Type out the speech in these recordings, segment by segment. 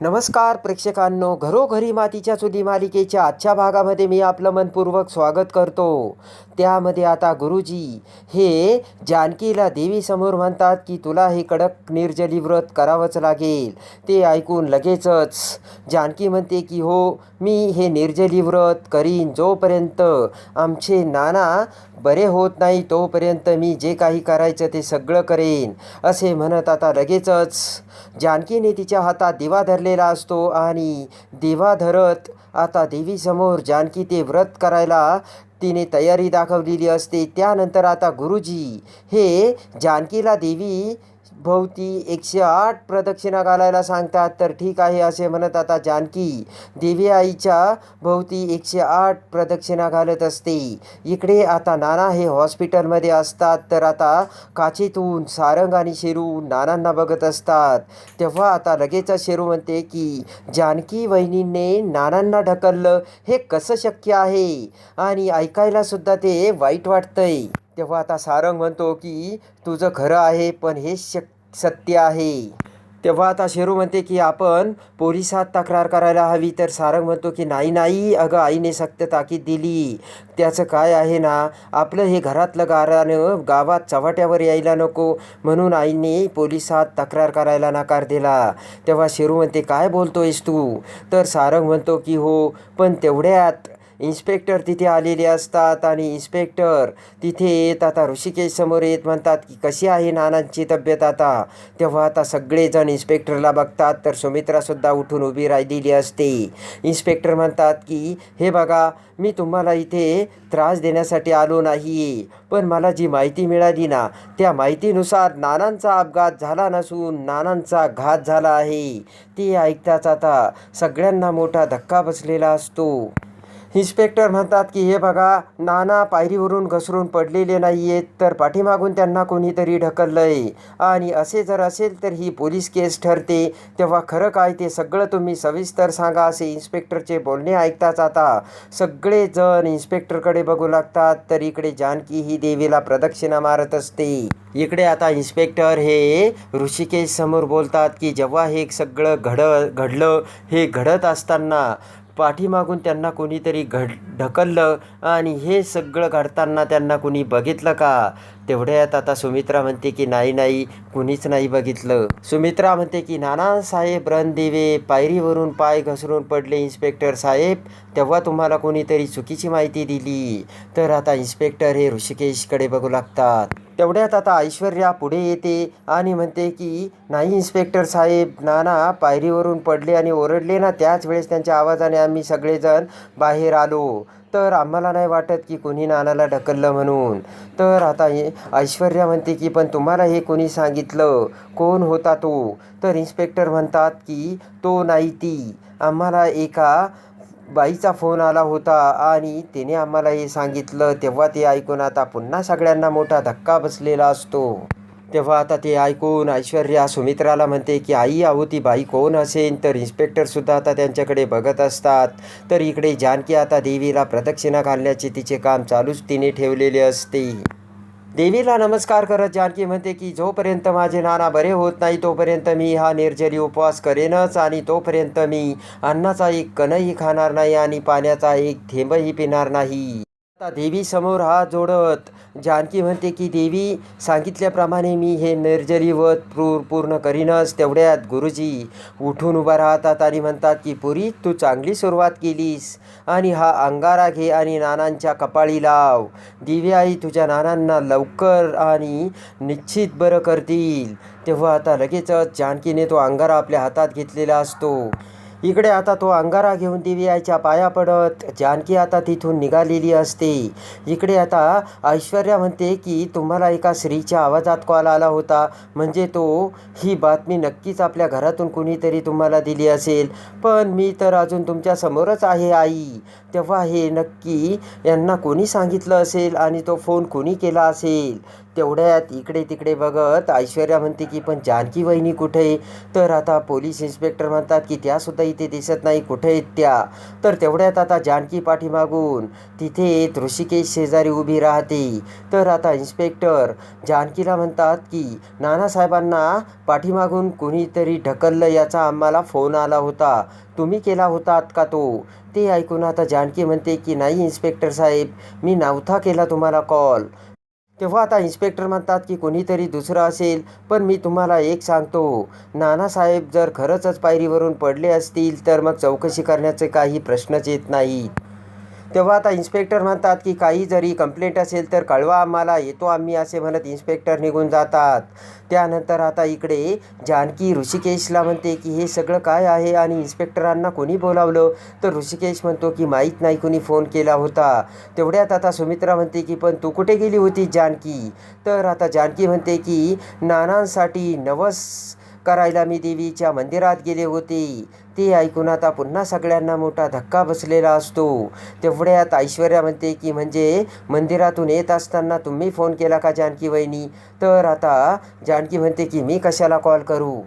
नमस्कार प्रेक्षकांनो घरोघरी मातीच्या चुली मालिकेच्या आजच्या भागामध्ये मी आपलं मनपूर्वक स्वागत करतो. त्यामध्ये आता गुरुजी हे जानकीला देवीसमोर म्हणतात की तुला हे कडक निर्जली व्रत करावंच लागेल. ते ऐकून लगेचच जानकी म्हणते की हो मी हे निर्जली व्रत करीन जोपर्यंत आमचे नाना बरे होत नाही तोपर्यंत मी जे काही करायचं ते सगळं करेन असे म्हणत आता लगेचच जानकीने तिच्या हातात दिवा धरलेला असतो आणि दिवा धरत आता देवीसमोर जानकी ते व्रत करायला तिने तयारी दाखवलेली असते. त्यानंतर आता गुरुजी हे जानकीला देवी भोवती एकशे आठ प्रदक्षिणा घालायला सांगतात. तर ठीक आहे असे म्हणत आता जानकी देवी आईच्या भोवती एकशे आठ प्रदक्षिणा घालत असते. इकडे आता नाना हे हॉस्पिटलमध्ये असतात. तर आता काचेतून सारंग आणि शेरू नानांना बघत असतात. तेव्हा आता लगेचच शेरू म्हणते की जानकी वहिनींनी नानांना ढकललं. हे कसं शक्य आहे? आणि ऐकायला सुद्धा ते वाईट वाटतंय. तेव्हा आता सारंग म्हणतो की तुझं खरं आहे पण हे शक सत्य आहे. तेव्हा आता शेरू म्हणते की आपण पोलिसात तक्रार करायला हवी. तर सारंग म्हणतो की नाही नाही अगं आईने सक्त ताकीद दिली. त्याचं काय आहे ना आपलं हे घरातलं गारानं गावात चव्हाट्यावर यायला नको. म्हणून आईने पोलिसात तक्रार करायला नकार दिला. तेव्हा शेरू म्हणते काय बोलतोयस तू? तर सारंग म्हणतो की हो पण तेवढ्यात इन्स्पेक्टर तिथे आलेले असतात आणि इन्स्पेक्टर तिथे येत आता ऋषिकेश समोर येत म्हणतात की कशी आहे नानांची तब्येत आता? तेव्हा आता सगळेजण इन्स्पेक्टरला बघतात तर सुमित्रासुद्धा उठून उभी राहिलेली असते. इन्स्पेक्टर म्हणतात की हे बघा मी तुम्हाला इथे त्रास देण्यासाठी आलो नाही पण मला जी माहिती मिळाली ना त्या माहितीनुसार नानांचा अपघात झाला नसून नानांचा घात झाला आहे. ते ऐकताच आता सगळ्यांना मोठा धक्का बसलेला असतो. इन्स्पेक्टर म्हणतात की हे बघा नाना पायरीवरून घसरून पडलेले नाही आहेत तर पाठीमागून त्यांना कोणीतरी ढकललंय. आणि असे जर असेल तर ही पोलीस केस ठरते. तेव्हा खरं काय ते सगळं तुम्ही सविस्तर सांगा असे इन्स्पेक्टरचे बोलणे ऐकताच आता सगळेजण इन्स्पेक्टरकडे बघू लागतात. तर इकडे जानकी ही देवीला प्रदक्षिणा मारत असते. इकडे आता इन्स्पेक्टर हे ऋषिकेश समोर बोलतात की जेव्हा हे सगळं घड घडलं हे घडत असताना पाठीमागून त्यांना कोणीतरी घड ढकललं आणि हे सगळं घडताना त्यांना कुणी बघितलं का? तेवढ्यात आता सुमित्रा म्हणते की नाही नाही कुणीच नाही बघितलं. सुमित्रा म्हणते की नानासाहेब रणदिवे पायरीवरून पाय घसरून पडले इन्स्पेक्टर साहेब तेव्हा तुम्हाला कोणीतरी चुकीची माहिती दिली. तर आता इन्स्पेक्टर हे ऋषिकेशकडे बघू लागतात. तेवढ्यात आता ऐश्वर्या पुढे येते आणि म्हणते की नाही इन्स्पेक्टर साहेब नाना पायरीवरून पडले आणि ओरडले ना त्याच वेळेस त्यांच्या आवाजाने आम्ही सगळेजण बाहेर आलो. तर आम्हाला नाही वाटत की कोणी नानाला ढकललं म्हणून. तर आता ऐश्वर्या म्हणते की पण तुम्हाला हे कोणी सांगितलं? कोण होता तो? तर इन्स्पेक्टर म्हणतात की तो नाही ती. आम्हाला एका बाईचा फोन आला होता आणि तिने आम्हाला हे सांगितलं. तेव्हा ते ऐकून आता पुन्हा सगळ्यांना मोठा धक्का बसलेला असतो. तेव्हा आता ते ऐकून ऐश्वर्या सुमित्राला म्हणते की आई आहो ती बाई कोण असेल तर इन्स्पेक्टरसुद्धा आता त्यांच्याकडे बघत असतात. तर इकडे जानकी आता देवीला प्रदक्षिणा घालण्याचे तिचे काम चालूच तिने ठेवलेले असते. देवीला नमस्कार करत जानकी म्हणते की जोपर्यंत माझे नाना बरे होत नाही तोपर्यंत मी हा निर्जरी उपवास करेनच आणि तोपर्यंत मी अन्नाचा एक कणही खाणार नाही आणि पाण्याचा एक थेंबही पिणार नाही. आता देवी समोर हात जोडत. जानकी म्हणते की देवी सांगितल्याप्रमाणे मी हे निर्जरी व्रत पूर पूर्ण करीनच तेवढ्यात गुरुजी. उठून उभा राहतात आणि म्हणतात की पुरी तू चांगली सुरुवात केलीस. आणि हा अंगारा घे आणि नानांच्या कपाळी लाव. दिवी आई तुझ्या नानांना लवकर आणि निश्चित बरं करतील. तेव्हा आता लगेचच जानकीने तो अंगारा आपल्या हातात घेतलेला असतो. इकडे आता तो अंगारा घेऊन देवी आईच्या पाया पडत जानकी आता तिथून निघालेली असते. इकडे आता ऐश्वर्या म्हणते की तुम्हाला एका स्त्रीच्या आवाजात कॉल आला होता. म्हणजे तो ही बातमी नक्कीच आपल्या घरातून कुणीतरी तुम्हाला दिली असेल. पण मी तर अजून तुमच्या समोरच आहे आई. तेव्हा हे नक्की यांना कोणी सांगितलं असेल आणि तो फोन कोणी केला असेल? तेवढ्यात इकडे तिकडे बघत ऐश्वर्या म्हणते की पण जानकी वहिनी कुठे तर आता पोलीस इन्स्पेक्टर म्हणतात की त्यासुद्धा इथे दिसत नाही. कुठे आहेत त्या? तर तेवढ्यात आता जानकी पाठीमागून तिथे ऋषिकेश शेजारी उभी राहते. तर आता इन्स्पेक्टर जानकीला म्हणतात की नानासाहेबांना पाठीमागून कुणीतरी ढकललं याचा आम्हाला फोन आला होता. तुम्ही केला होतात का तो? ते ऐकून आता जानकी म्हणते की नाही इन्स्पेक्टर साहेब. मी नव्हता केला तुम्हाला कॉल. तेव्हा आता इन्स्पेक्टर म्हणतात की कोणीतरी दुसरं असेल पण मी तुम्हाला एक सांगतो. नानासाहेब जर खरंचच पायरीवरून पडले असतील तर मग चौकशी करण्याचे काही प्रश्नच येत नाहीत. तेव्हा आता इन्स्पेक्टर म्हणतात की काही जरी कंप्लेंट असेल तर कळवा आम्हाला येतो आम्ही असे म्हणत इन्स्पेक्टर निघून जातात. त्यानंतर आता इकडे जानकी ऋषिकेशला म्हणते की हे सगळं काय आहे आणि इन्स्पेक्टरांना कोणी बोलावलं? तर ऋषिकेश म्हणतो की माहीत नाही कोणी फोन केला होता. तेवढ्यात आता सुमित्रा म्हणते की पण तू कुठे गेली होती जानकी? तर आता जानकी म्हणते की नानांसाठी नवस करायला मी देवीच्या मंदिरात गेले होते. ते ऐकून आता पुन्हा सगळ्यांना मोठा धक्का बसलेला असतो. तेवढ्यात ऐश्वर्या म्हणते की म्हणजे मंदिरातून येत असताना तुम्ही फोन केला का जानकी वहिनी? तर आता जानकी म्हणते की मी कशाला कॉल करू?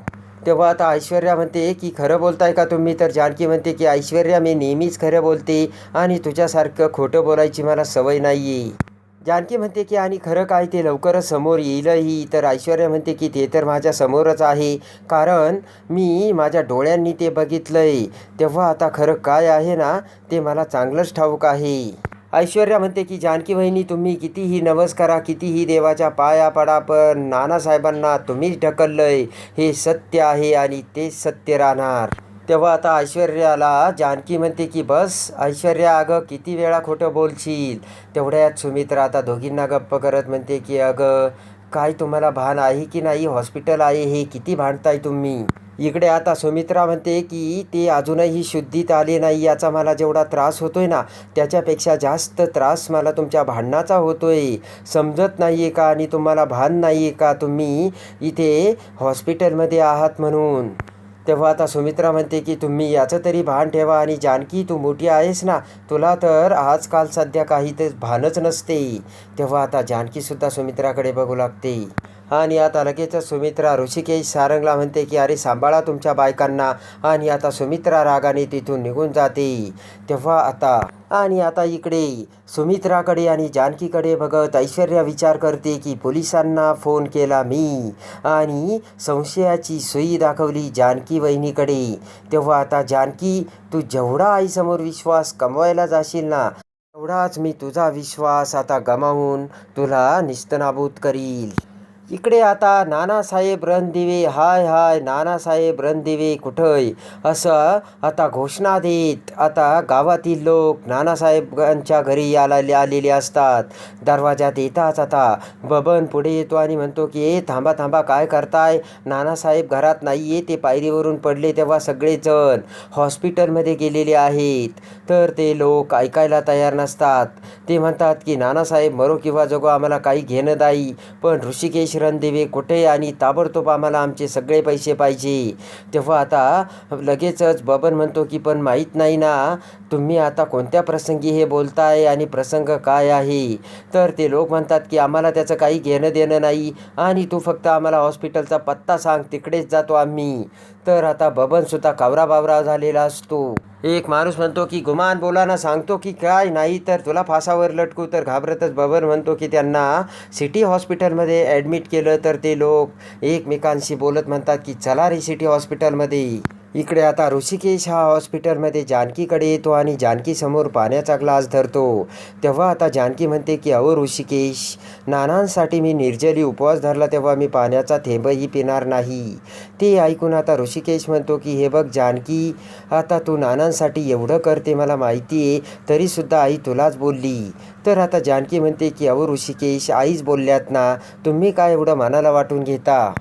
तेव्हा आता ऐश्वर्या म्हणते की खरं बोलताय का तुम्ही? तर जानकी म्हणते की ऐश्वर्या मी नेहमीच खरं बोलते आणि तुझ्यासारखं खोटं बोलायची मला सवय नाही आहे जानकी म्हणते की आणि खरं काय ते लवकरच समोर येईलही तर ऐश्वर्या म्हणते की ते तर माझ्या समोरच आहे कारण मी माझ्या डोळ्यांनी ते बघितलं आहे तेव्हा आता खरं काय आहे ना ते मला चांगलंच ठाऊक आहे. ऐश्वर्या म्हणते की जानकी वहिनी तुम्ही कितीही नवस करा कितीही देवाच्या पाया पडा पण नानासाहेबांना तुम्हीच ढकललंय. हे सत्य आहे आणि तेच सत्य राहणार. तेव्हा आता ऐश्वर्याला जानकी म्हणते की बस ऐश्वर्या अगं किती वेळा खोटं बोलशील? तेवढ्यात सुमित्रा आता दोघींना गप्प करत म्हणते की अगं काय तुम्हाला भान आहे की नाही? हॉस्पिटल आहे हे किती भांडताय तुम्ही? इकडे आता सुमित्रा म्हणते की ते अजूनही शुद्धीत आले नाही याचा मला जेवढा त्रास होतोय ना त्याच्यापेक्षा जास्त त्रास मला तुमच्या भांडणाचा होतोय. समजत नाही आहे का आणि तुम्हाला भान नाही आहे का? तुम्ही इथे हॉस्पिटलमध्ये आहात म्हणून. तेव्हा आता सुमित्रा म्हणते की तुम्ही याचं तरी भान ठेवा आणि जानकी तू मोठी आहेस ना तुला तर आजकाल सध्या काही तर भानच नसते. तेव्हा आता जानकीसुद्धा सुमित्राकडे बघू लागते. आणि आता लगेचच सुमित्रा ऋषिकेश सारंगला म्हणते की अरे सांभाळा तुमच्या बायकांना. आणि आता सुमित्रा रागाने तिथून निघून जाते. तेव्हा आता आणि आता इकडे सुमित्राकडे आणि जानकीकडे बघत ऐश्वर्या विचार करते की पोलिसांना फोन केला मी. आणि संशयाची सुई दाखवली जानकी वहिनीकडे. तेव्हा आता जानकी तू जेवढा आईसमोर विश्वास कमवायला जाशील ना तेवढाच मी तुझा विश्वास आता गमावून तुला निस्तनाबूत करील. इकडे आता नानासाहेब रणदिवे हाय हाय नानासाहेब रणदिवे कुठंय? असं आता घोषणा देत आता गावातील लोक नानासाहेबांच्या घरी यायला आलेले असतात. दरवाजात येताच आता. बबन पुढे येतो आणि म्हणतो की ए थांबा थांबा काय करताय? नानासाहेब घरात नाही आहे ते पायरीवरून पडले तेव्हा सगळेजण हॉस्पिटलमध्ये गेलेले आहेत. तर ते लोक ऐकायला तयार नसतात. ते म्हणतात की नानासाहेब मरो किंवा जगो आम्हाला काही घेणं नाही. पण ऋषिकेश रणदेवे कुठे आणि ताबडतोब आम्हाला आमचे सगळे पैसे पाहिजे. तेव्हा आता लगेचच बबन म्हणतो की पण माहीत नाही ना तुम्ही आता कोणत्या प्रसंगी हे बोलताय आणि प्रसंग काय आहे? तर ते लोक म्हणतात की आम्हाला त्याचं काही घेणं देणं नाही आणि तू फक्त आम्हाला हॉस्पिटलचा पत्ता सांग तिकडेच जातो आम्ही. तर आता बबनसुद्धा कावरा बावरा झालेला असतो. एक माणूस म्हणतो की गुमान बोलाना सांगतो की काय नाही तर तुला फासावर लटकू तर घाबरतच बबर म्हणतो की त्यांना. सिटी हॉस्पिटलमध्ये ॲडमिट केलं तर ते लोक एकमेकांशी बोलत म्हणतात की चला रे सिटी हॉस्पिटलमध्ये. इकडे आता ऋषिकेश हा हॉस्पिटलमध्ये जानकीकडे येतो आणि जानकीसमोर पाण्याचा ग्लास धरतो. तेव्हा आता जानकी म्हणते की अहो ऋषिकेश नानांसाठी मी निर्जली उपवास धरला तेव्हा मी पाण्याचा थेंबही पिणार नाही. ते ऐकून आता ऋषिकेश म्हणतो की हे बघ जानकी आता तू नानांसाठी एवढं करते मला माहिती आहे तरीसुद्धा आई तुलाच बोलली. तर आता जानकी म्हणते की अहो ऋषिकेश आईच बोलल्यात ना तुम्ही काय एवढं मनाला वाटून घेता?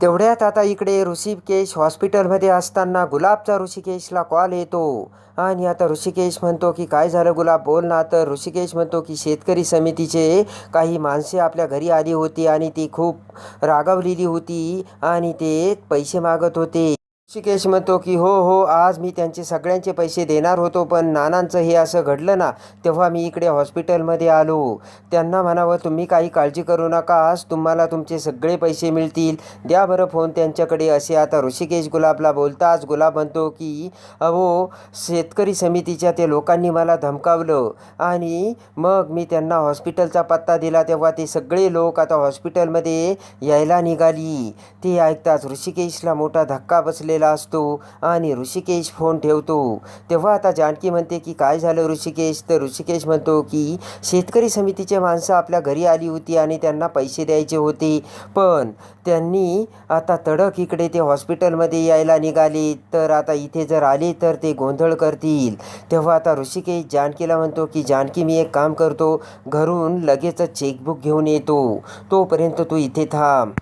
तेवढ्यात आता इकडे ऋषिकेश हॉस्पिटलमध्ये असताना गुलाबचा ऋषिकेशला कॉल येतो. आणि आता ऋषिकेश म्हणतो की काय झालं गुलाब? बोल ना. तर ऋषिकेश म्हणतो की शेतकरी समितीचे काही माणसे आपल्या घरी आली होती आणि ती खूप रागावलेली होती आणि ते पैसे मागत होते. ऋषिकेश म्हणतो की हो हो आज मी त्यांचे सगळ्यांचे पैसे देणार होतो पण नानांचं हे असं घडलं ना तेव्हा मी इकडे हॉस्पिटलमध्ये आलो. त्यांना म्हणावं तुम्ही काही काळजी करू नका आज तुम्हाला तुमचे सगळे पैसे मिळतील. द्या बरं फोन त्यांच्याकडे. असे आता ऋषिकेश गुलाबला बोलताच गुलाब म्हणतो की अहो शेतकरी समितीच्या ते लोकांनी मला धमकावलं आणि मग मी त्यांना हॉस्पिटलचा पत्ता दिला तेव्हा ते सगळे लोक आता हॉस्पिटलमध्ये यायला निघाली. ते ऐकताच ऋषिकेशला मोठा धक्का बसलेला असतो आणि ऋषिकेश फोन ठेवतो. तेव्हा आता जानकी म्हणते की काय झालं ऋषिकेश? तर ऋषिकेश म्हणतो की शेतकरी समितीचे माणसं आपल्या घरी आली होती आणि त्यांना पैसे द्यायचे होते. पण त्यांनी आता तडक इकडे ते हॉस्पिटलमध्ये यायला निघाले. तर आता इथे जर आले तर ते गोंधळ करतील. तेव्हा आता ऋषिकेश जानकीला म्हणतो की जानकी मी एक काम करतो. घरून लगेचच चेकबुक घेऊन येतो. तोपर्यंत तू इथे थांब.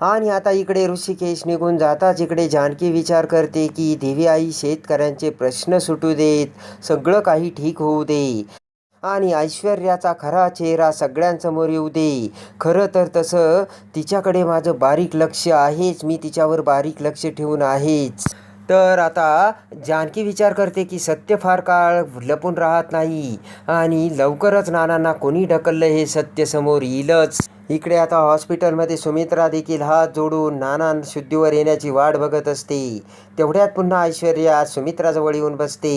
आणि आता इकडे ऋषिकेश निघून जाताच इकडे जानकी विचार करते की देवी आई शेतकऱ्यांचे प्रश्न सुटू देत. सगळं काही ठीक होऊ दे. आणि ऐश्वर्याचा खरा चेहरा सगळ्यांसमोर येऊ दे. खरं तर तसं तिच्याकडे माझं बारीक लक्ष आहेच. मी तिच्यावर बारीक लक्ष ठेवून आहेच. तर आता जानकी विचार करते की सत्य फार काळ लपून राहत नाही. आणि लवकरच नानांना कोणी ढकललं हे सत्य समोर येईलच. इकडे आता हॉस्पिटलमध्ये सुमित्रा देखील हात जोडून नाना शुद्धीवर येण्याची वाट बघत असते. तेवढ्यात पुन्हा ऐश्वर्या सुमित्राजवळ येऊन बसते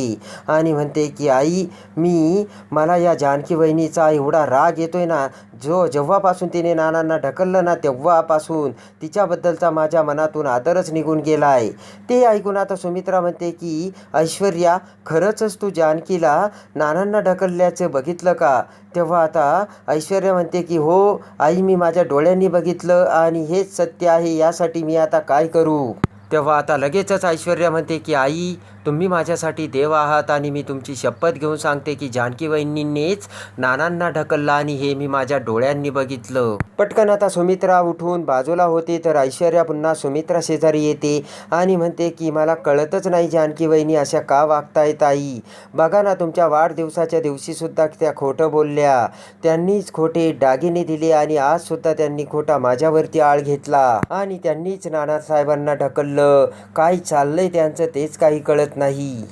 आणि म्हणते की आई मी मला या जानकी बहिणीचा एवढा राग येतोय ना जो जेव्हापासून तिने नानांना ढकललं ना तेव्हापासून तिच्याबद्दलचा माझ्या मनातून आदरच निघून गेला आहे ते ऐकून आता सुमित्रा म्हणते की ऐश्वर्या खरंचच तू जानकीला नानांना ढकलल्याचं बघितलं का? तेव्हा आता ऐश्वर्या म्हणते की हो आई मी माझ्या डोळ्यांनी बघितलं आणि हेच सत्य आहे यासाठी मी आता काय करू? तेव्हा आता लगेचच ऐश्वर्या म्हणते की आई तुम्ही माझ्यासाठी देव आहात आणि मी तुमची शपथ घेऊन सांगते की जानकी वहिनींनीच नानांना ढकललं आणि हे मी माझ्या डोळ्यांनी बघितलं. पटकन आता सुमित्रा उठून बाजूला होते तर ऐश्वर्या पुन्हा सुमित्रा शेजारी येते आणि म्हणते की मला कळतच नाही जानकी वहिनी अशा का वागतायत आई बघा ना तुमच्या वाढदिवसाच्या दिवशीसुद्धा त्या खोटं बोलल्या. त्यांनीच खोटे दागिने दिले आणि आजसुद्धा त्यांनी खोटा माझ्यावरती आळ घेतला आणि त्यांनीच नानासाहेबांना ढकललं. काय चाललंय त्यांचं तेच काही कळत नाही.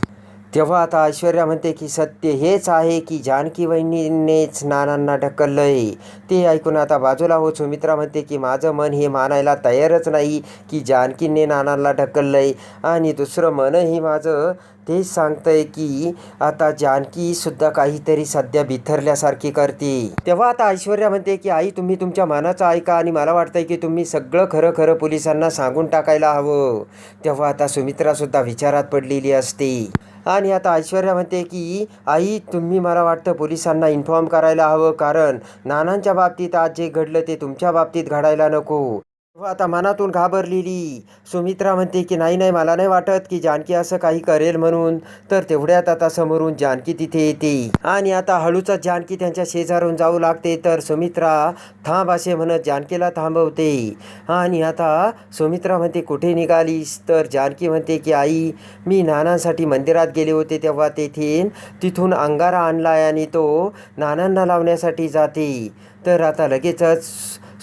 तेव्हा आता ऐश्वर्या म्हणते की सत्य हेच आहे की जानकी वहिनीनेच नानांना ढकललंय. ते ऐकून आता बाजूला हो सुमित्रा म्हणते की माझं मन हे मानायला तयारच नाही की जानकीने नानांना ढकललंय आणि दुसरं मनही माझं तेच सांगतंय की आता जानकी सुद्धा काहीतरी सध्या बिथरल्यासारखी करते. तेव्हा आता ऐश्वर्या म्हणते की आई तुम्ही तुमच्या मनाचं ऐका आणि मला वाटतंय की तुम्ही सगळं खरं खरं पोलिसांना सांगून टाकायला हवं. तेव्हा आता सुमित्रा सुद्धा विचारात पडलेली असते. आणि आता ऐश्वर्या म्हणते की आई तुम्ही मला वाटतं पोलिसांना इन्फॉर्म करायला हवं कारण नानांच्या बाबतीत आज जे घडलं ते तुमच्या बाबतीत घडायला नको. आता मनातून घाबरलेली. सुमित्रा म्हणते की नाही नाही मला नाही वाटत की जानकी असं काही करेल म्हणून. तर तेवढ्यात आता समोरून जानकी तिथे येते. आणि आता हळूच जानकी त्यांच्या शेजारून जाऊ लागते. तर सुमित्रा थांब असे म्हणत जानकीला थांबवते. आणि आता सुमित्रा म्हणते कुठे निघालीस? तर जानकी म्हणते की आई मी नानांसाठी मंदिरात गेले होते तेव्हा तेथे तिथून अंगारा आणलाय आणि तो नानांना लावण्यासाठी जाते. तर आता लगेचच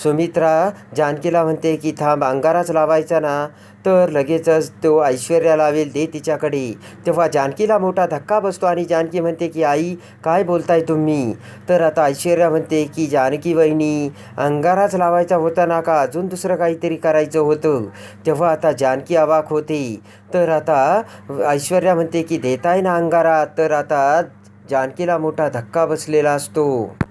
सुमित्रा जानकीला म्हणते की थांब अंगाराच लावायचा ना. तर लगेचच तो ऐश्वर्या लावेल दे तिच्याकडे. तेव्हा जानकीला मोठा धक्का बसतो आणि जानकी म्हणते की आई काय बोलताय तुम्ही? तर आता ऐश्वर्या म्हणते की जानकी वहिनी अंगाराच लावायचा होता ना का? अजून दुसरं काहीतरी करायचं होतं. तेव्हा आता जानकी अवाक होते. तर आता ऐश्वर्या म्हणते की देताय ना अंगारा. तर आता जानकीला मोठा धक्का बसलेला असतो.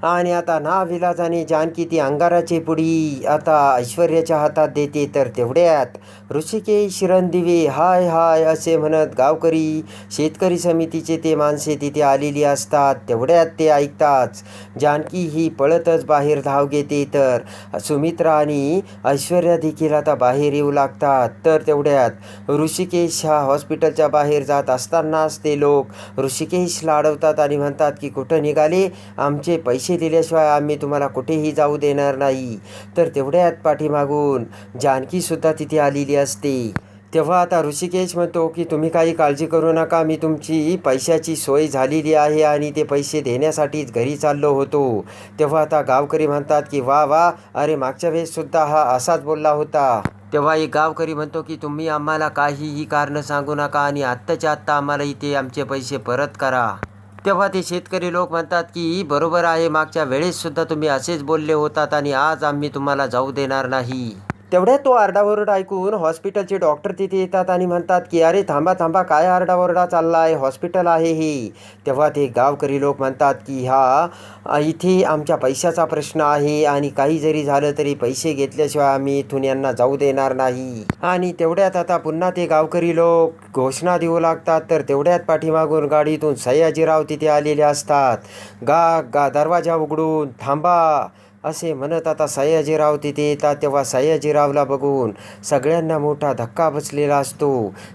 आणि आता ना विलाजाने जानकी ती अंगाराची पुडी आता ऐश्वर्याच्या हातात देते तर तेवढ्यात ऋषिकेश रणदिवे हाय हाय असे म्हणत गावकरी शेतकरी समितीचे ते माणसे तिथे आलेली असतात तेवढ्यात ते ऐकताच जानकी ही पळतच बाहेर धाव घेते तर सुमित्रा आणि ऐश्वर्या देखील आता बाहेर येऊ लागतात. तर तेवढ्यात ऋषिकेश हा हॉस्पिटलच्या बाहेर जात असतानाच ते लोक ऋषिकेशला अडवतात आणि म्हणतात की कुठं निघाले? आमचे पैसे दिल्याशिवाय आम्ही तुम्हाला कुठेही जाऊ देणार नाही. तर तेवढ्यात पाठीमागून जानकीसुद्धा तिथे आलेली असते. तेव्हा आता ऋषिकेश म्हणतो की तुम्ही काही काळजी करू नका. मी तुमची पैशाची सोय झालेली आहे आणि ते पैसे देण्यासाठीच घरी चाललो होतो. तेव्हा आता गावकरी म्हणतात की वा वा. अरे मागच्या वेळेससुद्धा हा असाच बोलला होता. तेव्हा एक गावकरी म्हणतो की तुम्ही आम्हाला काहीही कारणं सांगू नका आणि आत्ताच्या आत्ता आम्हाला इथे आमचे पैसे परत करा. तेव्हा ते शेतकरी लोक म्हणतात की बरोबर आहे मागच्या वेळेससुद्धा तुम्ही असेच बोलले होतात आणि आज आम्ही तुम्हाला जाऊ देणार नाही. तेवढ्यात तो आरडाओरडा ऐकून हॉस्पिटलचे डॉक्टर तिथे येतात आणि म्हणतात की अरे थांबा थांबा काय आरडाओरडा चालला आहे हॉस्पिटल आहे हे. तेव्हा ते गावकरी लोक म्हणतात की हा इथे आमच्या पैशाचा प्रश्न आहे आणि काही जरी झालं तरी पैसे घेतल्याशिवाय आम्ही इथून यांना जाऊ देणार नाही. आणि तेवढ्यात आता पुन्हा ते गावकरी लोक घोषणा देऊ लागतात. तर तेवढ्यात पाठीमागून गाडीतून सयाजीराव तिथे आलेले असतात. गा गा दरवाजा उघडून थांबा. असे म्हणत आता सयाजीराव तिथे येतात तेव्हा सयाजीरावला बघून सगळ्यांना मोठा धक्का बसलेला असतो.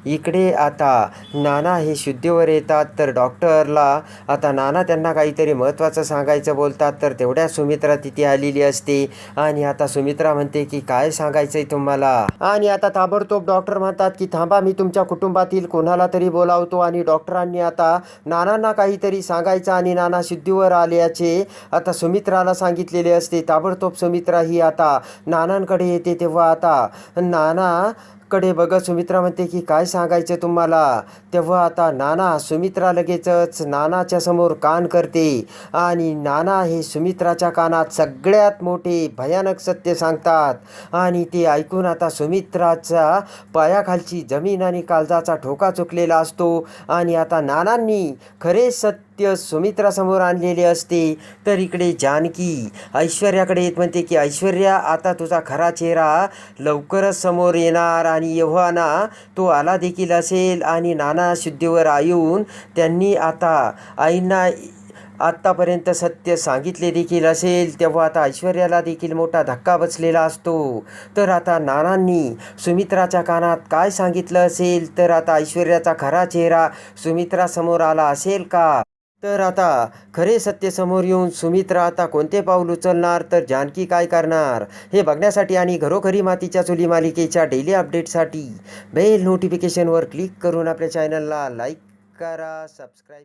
इकडे आता नाना हे शुद्धीवर येतात तर डॉक्टरला आता नाना त्यांना काहीतरी महत्त्वाचं सांगायचं बोलतात तर तेवढ्या सुमित्रा तिथे आलेली असते. आणि आता सुमित्रा म्हणते की काय सांगायचंय तुम्हाला? आणि आता ताबडतोब डॉक्टर म्हणतात की थांबा मी तुमच्या कुटुंबातील कोणाला तरी बोलावतो. आणि डॉक्टरांनी आता नानांना काहीतरी सांगायचं आणि नाना शुद्धीवर आल्याचे आता सुमित्राला सांगितलेले असते. ताबडतोब सुमित्रा ही आता नानांकडे येते तेव्हा आता नाना कडे बघत सुमित्रा म्हणते की काय सांगायचं तुम्हाला? तेव्हा आता नाना सुमित्रा लगेचच नानाच्या समोर कान करते. आणि नाना हे सुमित्राच्या कानात सगळ्यात मोठे भयानक सत्य सांगतात. आणि ते ऐकून आता सुमित्राच्या पायाखालची जमीन आणि काळजाचा ठोका चुकलेला असतो. आणि आता नानांनी खरे सत्य सुमित्रासमोर आणलेले असते. तर इकडे जानकी ऐश्वर्याकडे येत म्हणते की ऐश्वर्या आता तुझा खरा चेहरा लवकरच समोर येणार आणि यव्हाना तो आला देखील असेल आणि नाना शुद्धीवर येऊन त्यांनी आता आईंना आत्तापर्यंत सत्य सांगितले देखील असेल तेव्हा आता ऐश्वर्याला देखील मोठा धक्का बसलेला असतो. तर आता नानांनी सुमित्राच्या कानात काय सांगितलं असेल? तर आता ऐश्वर्याचा खरा चेहरा सुमित्रासमोर आला असेल का? तर आता खरे सत्य समोर येऊन सुमित्रा आता कोणते पाऊल उचलणार? तर जानकी काय करणार? हे बघण्यासाठी आणि घरोघरी मातीच्या चुली मालिकेच्या डेली अपडेटसाठी बेल नोटिफिकेशनवर क्लिक करून आपल्या चॅनलला लाईक करा सबस्क्राईब